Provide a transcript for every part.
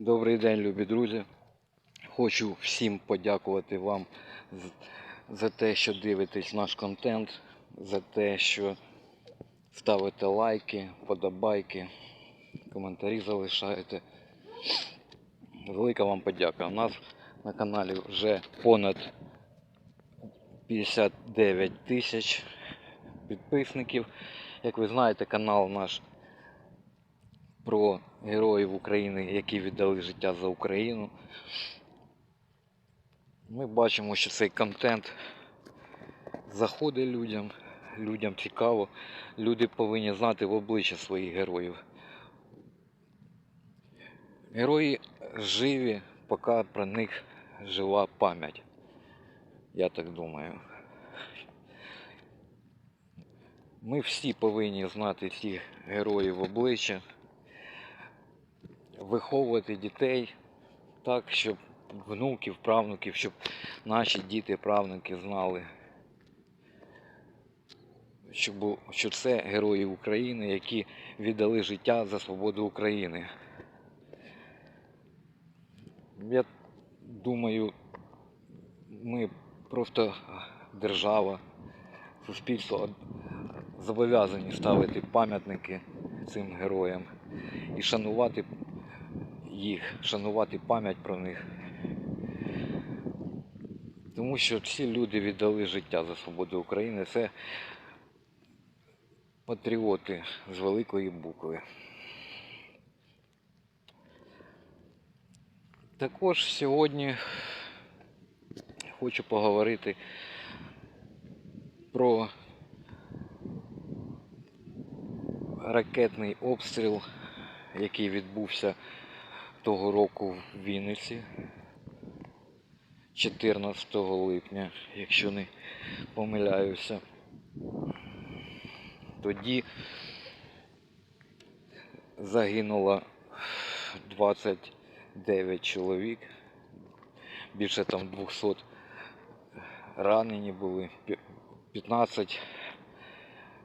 Добрий день, любі друзі. Хочу всім подякувати вам за те, що дивитесь наш контент, за те, що ставите лайки, подобайки, коментарі залишаєте. Велика вам подяка. У нас на каналі вже понад 59 тисяч підписників. Як ви знаєте, канал наш про героїв України, які віддали життя за Україну. Ми бачимо, що цей контент заходить людям, людям цікаво. Люди повинні знати в обличчя своїх героїв. Герої живі, поки про них жива пам'ять. Я так думаю. Ми всі повинні знати цих героїв обличчя, виховувати дітей так, щоб внуків, правнуків, щоб наші діти, правнуки знали, що, бу- що це герої України, які віддали життя за свободу України. Я думаю, ми просто держава, суспільство зобов'язані ставити пам'ятники цим героям і шанувати їх, шанувати пам'ять про них. Тому що всі люди віддали життя за свободу України. Це патріоти з великої букви. Також сьогодні хочу поговорити про ракетний обстріл, який відбувся того року в Вінниці 14 липня, якщо не помиляюся. Тоді загинуло 29 чоловік, більше там 200 ранені були, 15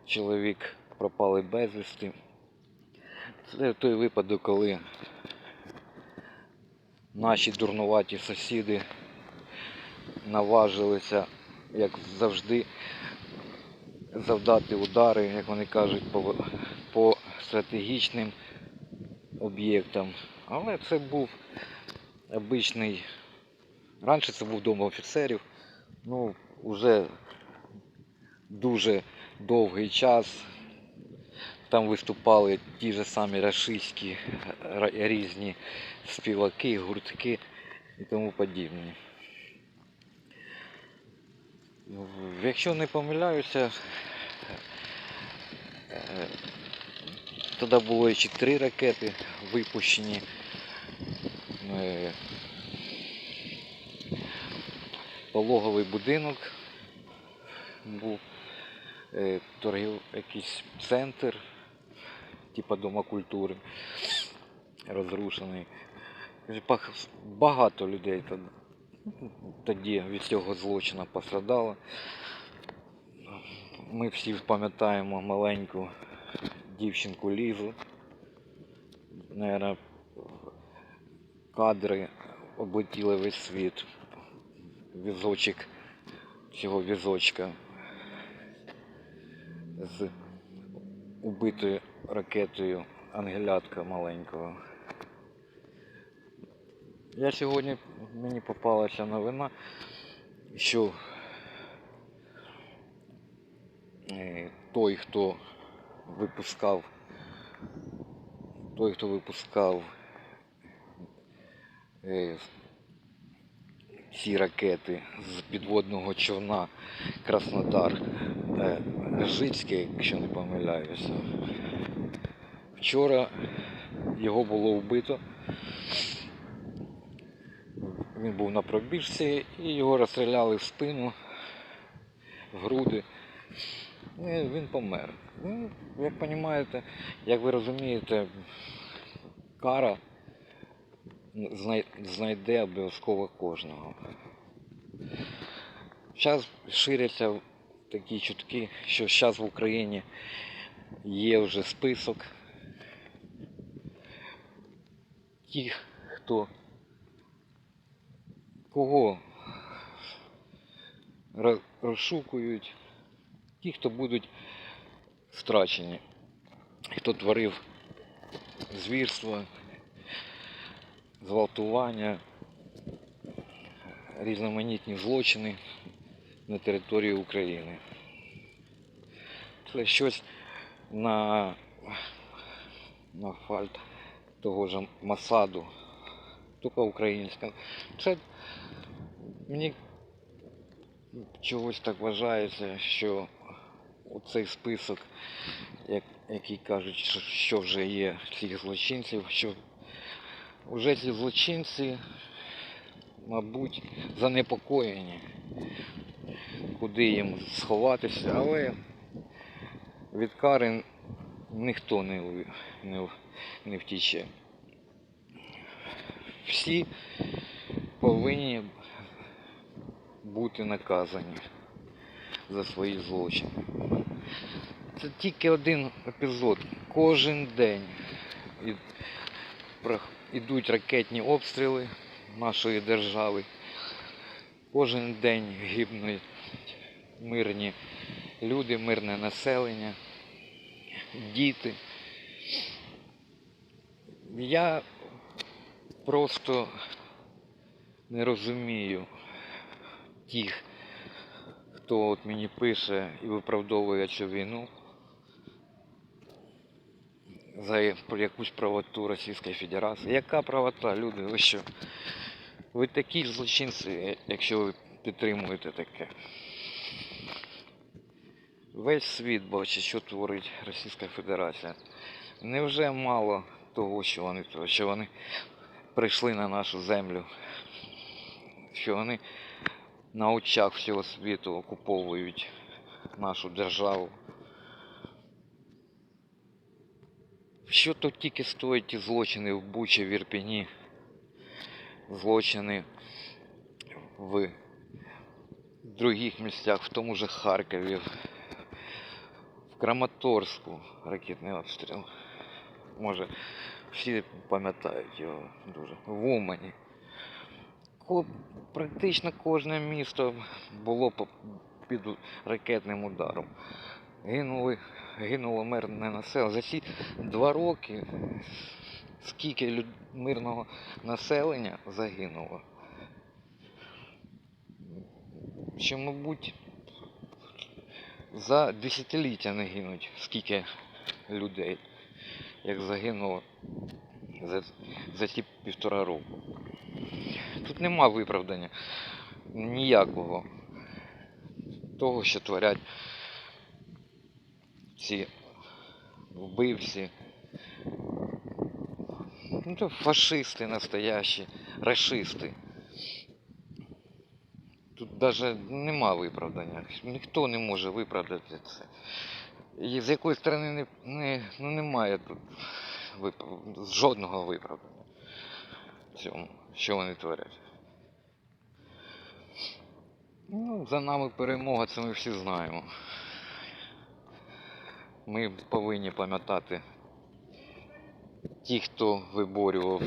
чоловік пропали безвісти. Це той випадок, коли наші дурнуваті сусіди наважилися, як завжди, завдати удари, як вони кажуть, по, по стратегічним об'єктам. Але це був обичний. Раніше це був дом офіцерів. Ну, вже дуже довгий час. Там виступали ті ж самі рашистські різні співаки, гуртки і тому подібне. Якщо не помиляюся, е, тоді було ще три ракети випущені. Е, Пологовий будинок був, е, торгів, якийсь центр, типа Дома культури, розрушений. Багато людей тоді, від цього злочину пострадало. Ми всі пам'ятаємо маленьку дівчинку Лізу. Наверно, кадри облетіли весь світ. Візочок цього візочка з убитою ракетою ангелятка маленького. Я сьогодні мені попалася новина, що е, той, хто випускав, той, хто випускав е, ці ракети з підводного човна Краснодар е, якщо не помиляюся. Вчора його було вбито. Він був на пробіжці і його розстріляли в спину, в груди. І він помер. Ну, як розумієте, як ви розумієте, кара знайде обов'язково кожного. Зараз ширяться такі чутки, що зараз в Україні є вже список тих, хто кого розшукують, ті, хто будуть страчені, хто творив звірства, зґвалтування, різноманітні злочини на території України. Це щось на, на фальт того ж Масаду, тільки українська. Це мені чогось так вважається, що оцей список, як, який кажуть, що, вже є цих злочинців, що вже ці злочинці, мабуть, занепокоєні, куди їм сховатися, але від кари ніхто не, не, не втіче. Всі повинні бути наказані за свої злочини. Це тільки один епізод. Кожен день ідуть ракетні обстріли нашої держави. Кожен день гибнуть мирні люди, мирне населення, діти. Я просто не розумію тих, хто от мені пише і виправдовує цю війну за якусь правоту Російської Федерації. Яка правота, люди? Ви що? Ви такі злочинці, якщо ви підтримуєте таке. Весь світ бачить, що творить Російська Федерація. Невже мало того, що вони що вони прийшли на нашу землю, що вони на очах всього світу окуповують нашу державу. Що тут тільки стоять ті злочини в Бучі, в Ірпіні, злочини в других місцях, в тому же Харкові, Краматорську ракетний обстріл. Може, всі пам'ятають його дуже. В Умані. Практично кожне місто було під ракетним ударом. Гинули, гинуло мирне населення. За ці два роки скільки люд... мирного населення загинуло. Що, мабуть, за десятиліття не гинуть, скільки людей, як загинуло за, за ті півтора року. Тут нема виправдання ніякого того, що творять ці вбивці. Ну, то фашисти настоящі, расисти. Тут навіть нема виправдання. Ніхто не може виправдати це. І з якої сторони не, не, ну, немає тут вип- жодного виправдання цьому, що вони творять. Ну, за нами перемога, це ми всі знаємо. Ми повинні пам'ятати ті, хто виборював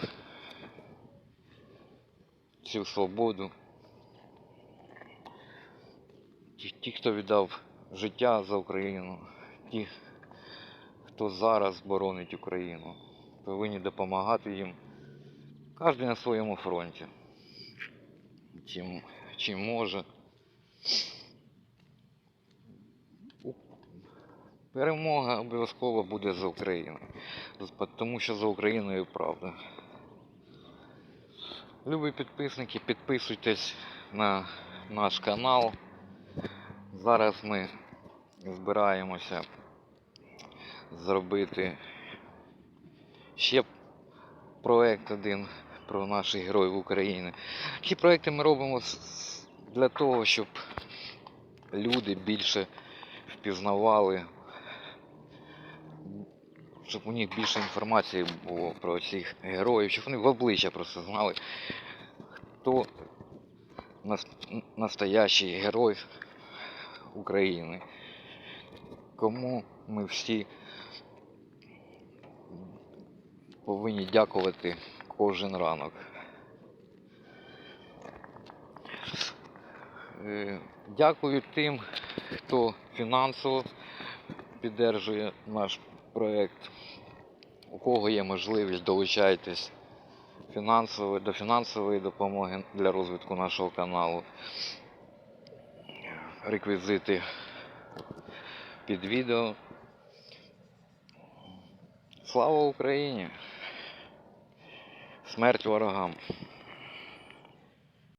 цю свободу, ті, хто віддав життя за Україну, ті, хто зараз боронить Україну, повинні допомагати їм. Кожен на своєму фронті. Чим, чим може. Перемога обов'язково буде за Україною. Тому що за Україною правда. Любі підписники, підписуйтесь на наш канал. Зараз ми збираємося зробити ще проект один про наших героїв України. Ці проекти ми робимо для того, щоб люди більше впізнавали, щоб у них більше інформації було про цих героїв, щоб вони в обличчя просто знали, хто настоящий герой України. Кому ми всі повинні дякувати кожен ранок. Е, Дякую тим, хто фінансово піддержує наш проект. У кого є можливість, долучайтесь фінансово, до фінансової допомоги для розвитку нашого каналу. Реквізити під відео. Слава Україні! Смерть ворогам!